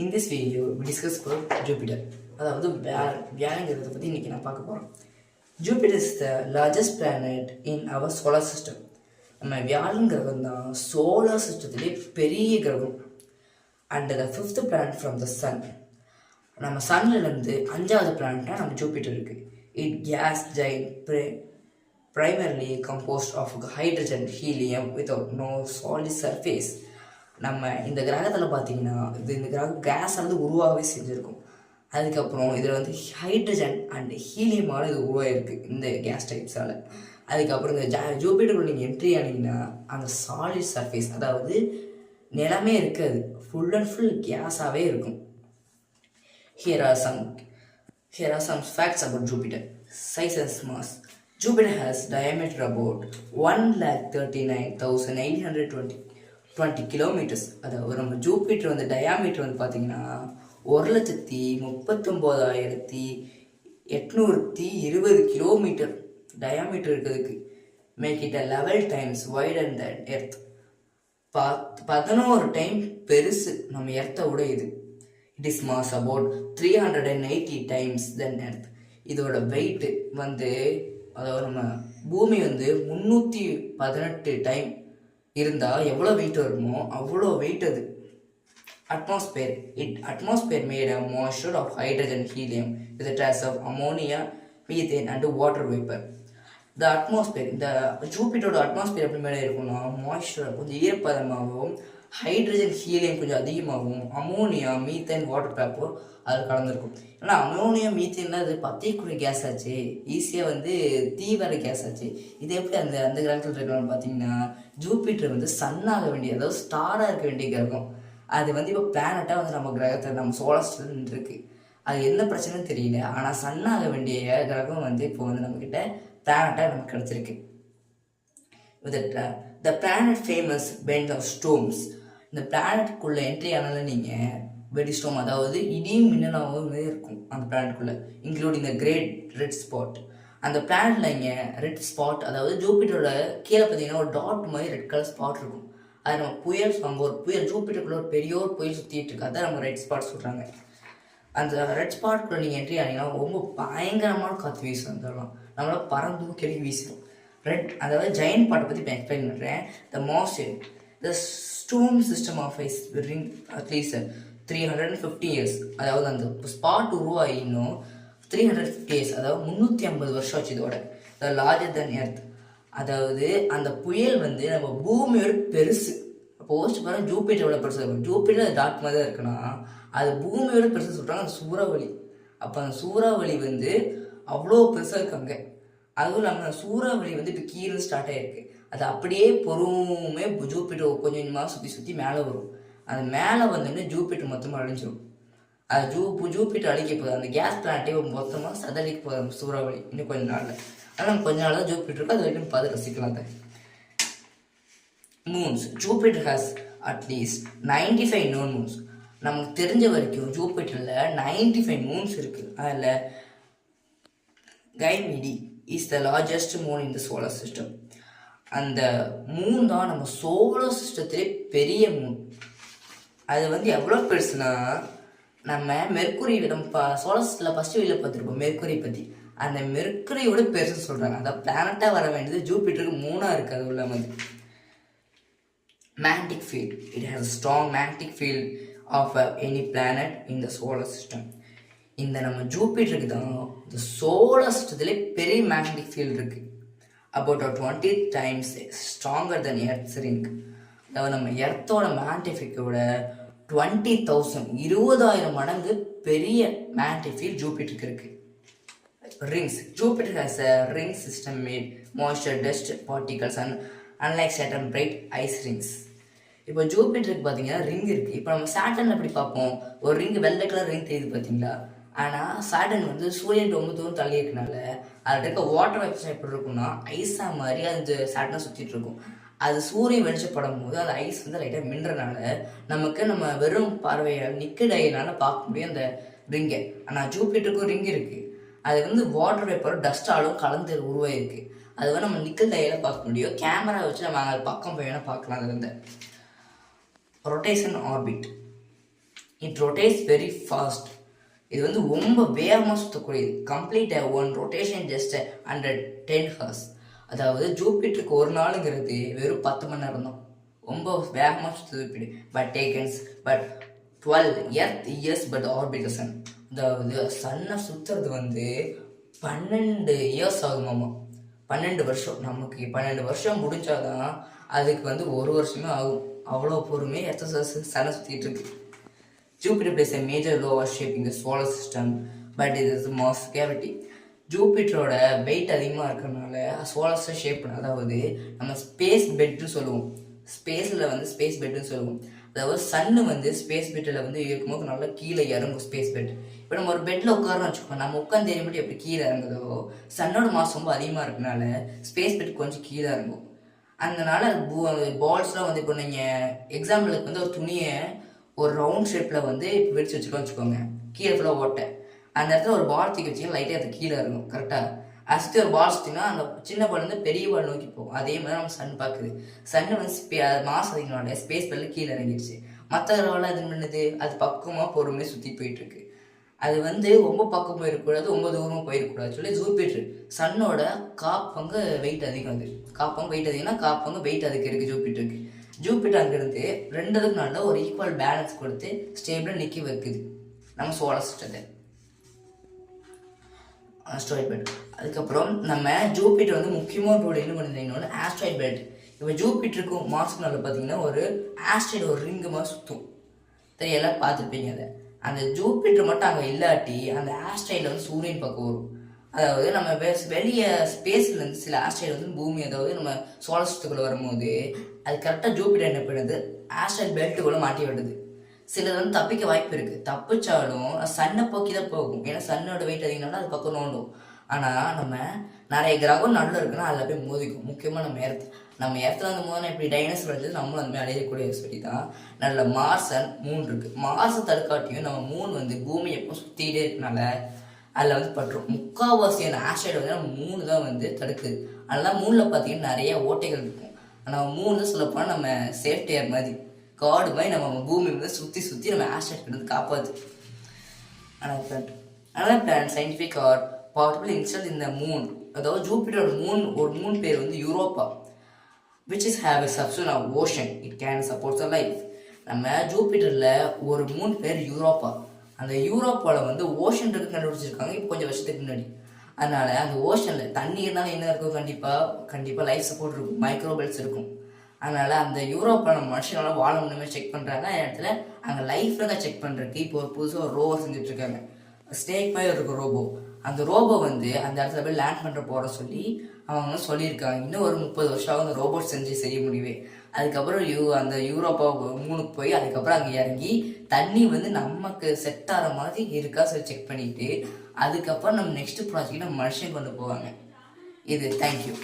In this video, we discuss about Jupiter. அதாவது வியாழங்கிறத பற்றி இன்னைக்கு நான் பார்க்க போகிறோம் Jupiter is the largest planet in our solar system நம்ம வியாழன் கிரகம் தான் சோலார் சிஸ்டத்திலே பெரிய கிரகம். And the fifth planet from the sun நம்ம சன்லேருந்து அஞ்சாவது பிளானட்டாக நம்ம ஜூபிட்டர் இருக்குது it gas giant primarily composed of hydrogen helium without no solid surface. நம்ம இந்த கிரகத்தில் பார்த்தீங்கன்னா இது இந்த கிரகம் கேஸ் வந்து உருவாகவே செஞ்சுருக்கும். அதுக்கப்புறம் இதில் வந்து ஹைட்ரஜன் அண்ட் ஹீலியமால இது உருவாயிருக்கு இந்த கேஸ் டைப்ஸால் அதுக்கப்புறம் இந்த ஜா ஜூபிட்டருக்குள்ள நீங்கள் என்ட்ரி ஆனீங்கன்னா அந்த சாலிட் சர்ஃபேஸ் அதாவது நிலமே இருக்காது. ஃபுல் அண்ட் ஃபுல் கேஸாகவே இருக்கும். Here are some here are some facts about Jupiter size as mass Jupiter facts about Jupiter. One lakh thirty Jupiter has diameter about 1,39,820 twenty kilometres அதாவது நம்ம Jupiter வந்து diameter வந்து பார்த்தீங்கன்னா ஒரு லட்சத்தி முப்பத்தொம்போதாயிரத்தி எட்நூற்றி இருபது கிலோமீட்டர் டயாமீட்டர் இருக்கிறதுக்கு. Make it a level times wide and that earth பத் பதினோரு டைம் பெருசு நம்ம எர்த்தை விட இது. It is mass about three hundred and eighty times then earth இதோட வெயிட் வந்து அதாவது நம்ம பூமி வந்து முந்நூற்றி பதினெட்டு டைம் இருந்தால் எவ்வளோ வெயிட் வருமோ அவ்வளோ வெயிட் அது atmosphere it atmosphere made a mixture of hydrogen helium with traces of ammonia methane and water vapour the atmosphere இந்த ஜூபிட்டரோட அட்மாஸ்பியர் எப்படி மேலே இருக்கும்னா மாய்ஸ்டர் கொஞ்சம் ஈரப்பதமாகவும் ஹைட்ரஜன் ஹீலியம் கொஞ்சம் அதிகமாகவும் அமோனியா மீத்தேன் வாட்டர் பேப்பர் அது கலந்துருக்கும். ஏன்னா அமோனியா மீத்தேன்னா அது பத்தியக்குரிய கேஸ் ஆச்சு. ஈஸியாக வந்து தீ வர கேஸ் ஆச்சு. இது எப்படி அந்த அந்த கிரகத்தில் இருக்கணும்னு பார்த்தீங்கன்னா ஜூபிட்டர் வந்து சன்னாக வேண்டிய அதாவது ஸ்டாராக இருக்க வேண்டிய கிரகம். அது வந்து இப்போ பிளானட்டாக வந்து நம்ம கிரகத்தில் நம்ம சோலார் இருக்குது அது என்ன பிரச்சனைன்னு தெரியல. ஆனால் சன்னாக வேண்டிய கிரகம் வந்து இப்போ வந்து நம்மக்கிட்ட பிளானட்டாக நமக்கு கிடச்சிருக்கு. The planet famous band of storms இந்த பிளானட்குள்ளே என்ட்ரி ஆனாலும் நீங்கள் வெடி ஸ்டோம் அதாவது இடியும் மின்னலாகவும் இருக்கும் அந்த பிளானட்குள்ளே including the great red spot அந்த பிளானட்டில் இங்கே ரெட் ஸ்பாட் அதாவது ஜூபிட்டரோட கீழே பார்த்தீங்கன்னா ஒரு டாட் மாதிரி ரெட் கலர் ஸ்பாட் இருக்கும். அது நம்ம புயல் நம்ம ஒரு புயல் ஜூபிட்டருக்குள்ள ஒரு பெரிய ஒரு புயல் சுற்றிட்டு இருக்கு. அதான் நம்ம ரெட் ஸ்பாட் சொல்கிறாங்க அந்த ரெட் ஸ்பாட்குள்ளே நீங்கள் என்ட்ரி ஆனீங்கன்னா ரொம்ப பயங்கரமான காற்று வீசும் அதெல்லாம் நம்மளால் பறந்தும் கெளி வீசிடும் ரெட் அதாவது ஜெயின் பாட்டை பற்றி இப்போ எக்ஸ்பிளைன் பண்ணுறேன் the most the storm system of ice ring at least three hundred and fifty years அதாவது அந்த ஸ்பாட் உருவாகி இன்னும் த்ரீ ஹண்ட்ரட் ஃபிஃப்டி இயர்ஸ் அதாவது முந்நூற்றி ஐம்பது வருஷம் ஆச்சு இதோட. த லார்ஜர் தன் எர்த் அதாவது அந்த புயல் வந்து நம்ம பூமியோட பெருசு. போஸ்ட் பாருங்க ஜூபிட்டர் எவ்வளோ பெருசாக இருக்கும்? ஜூபிட்டர் டாட் மாதிரி தான் இருக்குன்னா அது பூமியோட பெருசு சொல்கிறாங்க அந்த சூறாவளி. அப்போ அந்த சூறாவளி வந்து அவ்வளோ பெருசாக இருக்காங்க அதுவும் இல்லாமல் சூறாவளி வந்து இப்போ கீழே ஸ்டார்ட் ஆகிருக்கு அது அப்படியே பொறுமே ஜூபிட்டர் கொஞ்சம் கொஞ்சமாக சுற்றி சுற்றி மேலே வரும். அது மேலே வந்தோடனே ஜூபிட்டர் மொத்தமாக அழிஞ்சிடும் அது ஜூ ஜூபிட்டர் அழிக்க போகுது. அந்த கேஸ் பிளான்ட்டே மொத்தமாக சதளிக்க போகுது சூறாவளி இன்னும் கொஞ்ச நாளில். ஆனால் கொஞ்ச நாள் தான் ஜூபிட்டர் அது வரைக்கும் பார்த்து ரசிக்கலாம் தான் moons Jupiter has at least ninety five known moons நமக்கு தெரிஞ்ச வரைக்கும் ஜூபிட்டரில் நைன்டி ஃபைவ் மூன்ஸ் இருக்குது அதில் Ganymede is the largest moon in the solar system அந்த மூன் தான் நம்ம சோலார் சிஸ்டத்திலே பெரிய மூன் அது வந்து எவ்வளோ பெருசுனா நம்ம மெர்க்குரி நம்ம சோலார் சிஸ்டத்தில் ஃபஸ்ட்டு வெளியில் பார்த்துருப்போம் மெர்க்குரி பற்றி அந்த மெர்க்குரியோட பெருசு சொல்கிறாங்க அதான் பிளானட்டாக வர வேண்டியது ஜூபிட்டருக்கு மூணாக இருக்குது அது உள்ள வந்து. Magnetic field it has a strong magnetic field of uh, any planet in the solar. இந்த நம்ம ஜூபிட்டருக்கு தான் இந்த சோலார் சிஸ்டத்திலே பெரிய மேக்னெட்டிக் ஃபீல்டு இருக்கு. About twenty times stronger then earth's ring அதாவது நம்ம எர்த்தோட மேக்னெட்டிஃபிக்கோட டுவெண்ட்டி தௌசண்ட் இருபதாயிரம் மடங்கு பெரிய மேக்னெட்டிக் ஃபீல்ட் ஜூபிட்டருக்கு இருக்கு. Rings. Jupiter has a ring system made moisture, dust particles and unlike Saturn bright ice rings. இப்போ ஜூபிட்டருக்கு பார்த்தீங்கன்னா ரிங் இருக்குது இப்போ நம்ம சாட்டன் எப்படி பார்ப்போம்? ஒரு ரிங் வெள்ளை கலர் ரிங் தெரியுது பார்த்தீங்களா ஆனால் சாட்டன் வந்து சூரியன் ரொம்ப தூரம் தள்ளி இருக்கனால அதில் இருக்க வாட்டர் வெப்சைட் எப்படி இருக்கும்னா ஐஸாக மாதிரி அந்த சாட்டனை சுற்றிட்டு இருக்கும். அது சூரியன் வெளிச்சப்படும் போது அந்த ஐஸ் வந்து லைட்டாக மின்றனால நமக்கு நம்ம வெறும் பார்வையால் நிக்கடையினால பார்க்க முடியும் அந்த ரிங்கை. ஆனால் ஜூபிட்டருக்கும் ரிங் இருக்குது அது வந்து வாட்டர் பேப்பர் டஸ்டாலும் கலந்து உருவாயிருக்கு. அது வந்து நம்ம நிக்கல் டையில் பார்க்க முடியும். கேமரா வச்சு நம்ம அங்கே பக்கம் போய் வேணால் பார்க்கலாம் அது வந்து rotation orbit it rotates very fast இது வந்து ரொம்ப வேகமாக சுற்றக்கூடியது complete one rotation just hundred ten hours அதாவது ஜூபிட்டருக்கு ஒரு நாளுங்கிறது வெறும் பத்து மணி நேரம் தான். ரொம்ப வேகமாக சுற்றுது Jupiter but takes but twelve earth years but orbit sun அதாவது சன்னை சுற்றுறது வந்து பன்னெண்டு இயர்ஸ் ஆகுமாமா பன்னெண்டு வருஷம். நமக்கு பன்னெண்டு வருஷம் முடிஞ்சாதான் அதுக்கு வந்து ஒரு வருஷமே ஆகும். அவ்வளோ பொறுமையாக எர்த்த சன்னை சுற்றிட்டு இருக்கு. Jupiter plays a major role shaping the solar system, but it is the most gravity. ஜூபிட்டரோட வெயிட் அதிகமாக இருக்கிறனால சோலர்ஸை ஷேப் பண்ண அதாவது நம்ம ஸ்பேஸ் பெட்னு சொல்லுவோம். ஸ்பேஸில் வந்து ஸ்பேஸ் பெட்னு சொல்லுவோம். அதாவது சன்னு வந்து ஸ்பேஸ் பெட்டில் வந்து இருக்கும்போது நல்லா கீழே இறங்கும் ஸ்பேஸ் பெட் இப்போ நம்ம ஒரு பெட்டில் உட்காரோம் வச்சுக்கோங்க. நம்ம உட்காந்து தெரியும் மட்டும் எப்படி கீழே இறங்குதோ சன்னோட மாசம் ரொம்ப அதிகமாக இருக்கனால ஸ்பேஸ் பெட் கொஞ்சம் கீழே இறங்கும். அதனால பால்ஸ்லாம் வந்து இப்போ நீங்கள் எக்ஸாம்பிளுக்கு வந்து ஒரு துணியை ஒரு ரவுண்ட் ஷேப்பில் வந்து இப்போ வெடிச்சு வச்சுக்கோன்னு வச்சுக்கோங்க. கீழே ஃபுல்லாக ஓட்டை. அந்த இடத்துல ஒரு பால் தூக்கி வச்சிங்கன்னா லைட்டாக அது கீழே இருக்கும் கரெக்டாக அசித்து ஒரு பால் சுற்றினா அந்த சின்ன பால் வந்து பெரிய பால் நோக்கி போகும். அதே மாதிரி நம்ம சன் பார்க்குது. சன் வந்து ஸ்பே மாசம் அதிகனால ஸ்பேஸ் பெல்ல கீழே இறங்கிடுச்சு மற்ற அளவெல்லாம் அது பண்ணுது? அது பக்கமாக பொறுமையாக சுற்றி போயிட்டுருக்கு. அது வந்து ரொம்ப பக்கம் போயிடக்கூடாது ரொம்ப தூரமாக போயிடக்கூடாது சொல்லி ஜூபிட்ரு சன்னோட காப்பங்கு வெயிட் அதிகம் அது. காப்பங்கு வெயிட் அதிகம்னா காப்பங்கு வெயிட் அதுக்கு இருக்குது ஜூபிட்ருக்கு ஜூபிட்டர் அங்கிருந்து ரெண்டுத்துக்கு நல்ல ஒரு ஈக்குவல் பேலன்ஸ் கொடுத்து ஸ்டேபிளாக நிற்க வைக்குது. நம்ம சோலார் சிஸ்டத்தை ஆஸ்ட்ராய்ட் பெல்ட் அதுக்கப்புறம் நம்ம ஜூபிட்டர் வந்து முக்கியமான ரோடு என்ன பண்ணிருந்தீங்கன்னா ஆஸ்ட்ராய்ட் பெல்ட் இப்போ ஜூபிட்டருக்கும் மார்ஸ்க்கு நல்ல பார்த்தீங்கன்னா ஒரு ஆஸ்ட்ராய்டு ஒரு ரிங்கு மாதிரி சுற்றும் தெரியல பார்த்துருப்பீங்க அதை. அந்த ஜூபிட்டர் மட்டும் அங்கே இல்லாட்டி அந்த ஆஸ்ட்ராய்டில் வந்து சூரியன் பக்கம் வரும். அதாவது நம்ம வெளியே ஸ்பேஸ்ல இருந்து சில ஆஸ்ட்ராய்டு வந்து பூமி அதாவது நம்ம சோழ சுத்துக்குள்ள வரும்போது அது கரெக்டாக ஜூபிட்டர் என்ன பண்ணுது? ஆஸ்ட்ராய்ட் பெல்ட்டுக்குள்ள மாட்டி விடுது. சிலது வந்து தப்பிக்க வாய்ப்பு இருக்கு. தப்பிச்சாலும் சன்னை போக்கி தான் போகும். ஏன்னா சன்னோட வெயிட் அதிகம்னா அது பக்கம் நோண்டும். ஆனால் நம்ம நிறைய கிரகம் நல்ல இருக்குன்னா அதில் போய் மோதிக்கும். முக்கியமாக நம்ம எர்த் நம்ம எர்த்தில் வந்து மோதினா இப்படி டைனஸ் வந்து நம்மளும் அந்த மாதிரி அடையக்கூடிய சொல்லி தான். நல்ல மார்சன் மூன் இருக்கு. மார்ஸை தடுக்காட்டியும் நம்ம மூன் வந்து பூமி எப்போ சுற்றிக்கிட்டே இருக்கனால அதில் வந்து பட்டுரும் முக்கால்வாசியான ஆஸ்ட்ராய்டு வந்து நம்ம மூணு தான் வந்து தடுக்குது. அதனால் மூணில் பார்த்தீங்கன்னா நிறைய ஓட்டைகள் இருக்கும். ஆனால் மூணு தான் சொல்லப்போனால் நம்ம சேஃப்டியர் மாதிரி காடு மாதிரி நம்ம பூமி வந்து சுற்றி சுற்றி நம்ம ஆஸ்ட்ராய்டு வந்து காப்பாற்று ஆனால் அதனால் Another scientific scientific or possibly installed in the அதாவது ஜூபிட்டரோட மூன் ஒரு மூணு பேர் வந்து Europa which is have a சப்சூன் of ocean it can supports a life நம்ம ஜூபிட்டரில் ஒரு மூணு பேர் யூரோப்பா அந்த யூரோப்பாவில் வந்து ஓஷன் இருக்கு கண்டுபிடிச்சிருக்காங்க. இப்போ கொஞ்சம் வருஷத்துக்கு முன்னாடி. அதனால அந்த ஓஷனில் தண்ணி இருந்தாலும் என்ன இருக்கும்? கண்டிப்பாக கண்டிப்பாக லைஃப் சப்போர்ட் இருக்கும். மைக்ரோபல்ஸ் இருக்கும். அதனால அந்த யூரோப்பான நம்ம மனுஷனால வாழ முடியுமே செக் பண்ணுறாங்க அந்த இடத்துல அங்கே லைஃப்பில் தான் செக் பண்ணுறதுக்கு இப்போ ஒரு புதுசாக ஒரு ரோவோ செஞ்சுட்டு இருக்காங்க ஸ்னேக் மாதிரி இருக்கும் ரோபோ அந்த ரோபோ வந்து அந்த இடத்துல போய் லேண்ட் பண்ணுற போகிற சொல்லி அவங்க வந்து சொல்லியிருக்காங்க. இன்னும் ஒரு முப்பது வருஷம் ஆகும் அந்த ரோபோட் செஞ்சு செய்ய முடியவே. அதுக்கப்புறம் யூ அந்த யூரோப்பா மூணுக்கு போய் அதுக்கப்புறம் அங்கே இறங்கி தண்ணி வந்து நமக்கு செட் ஆகிற மாதிரி இருக்கா சொல்லி செக் பண்ணிட்டு அதுக்கப்புறம் நம்ம நெக்ஸ்ட் ப்ராஜெக்ட் நம்ம மனுஷன் கொண்டு போவாங்க. இது தேங்க்யூ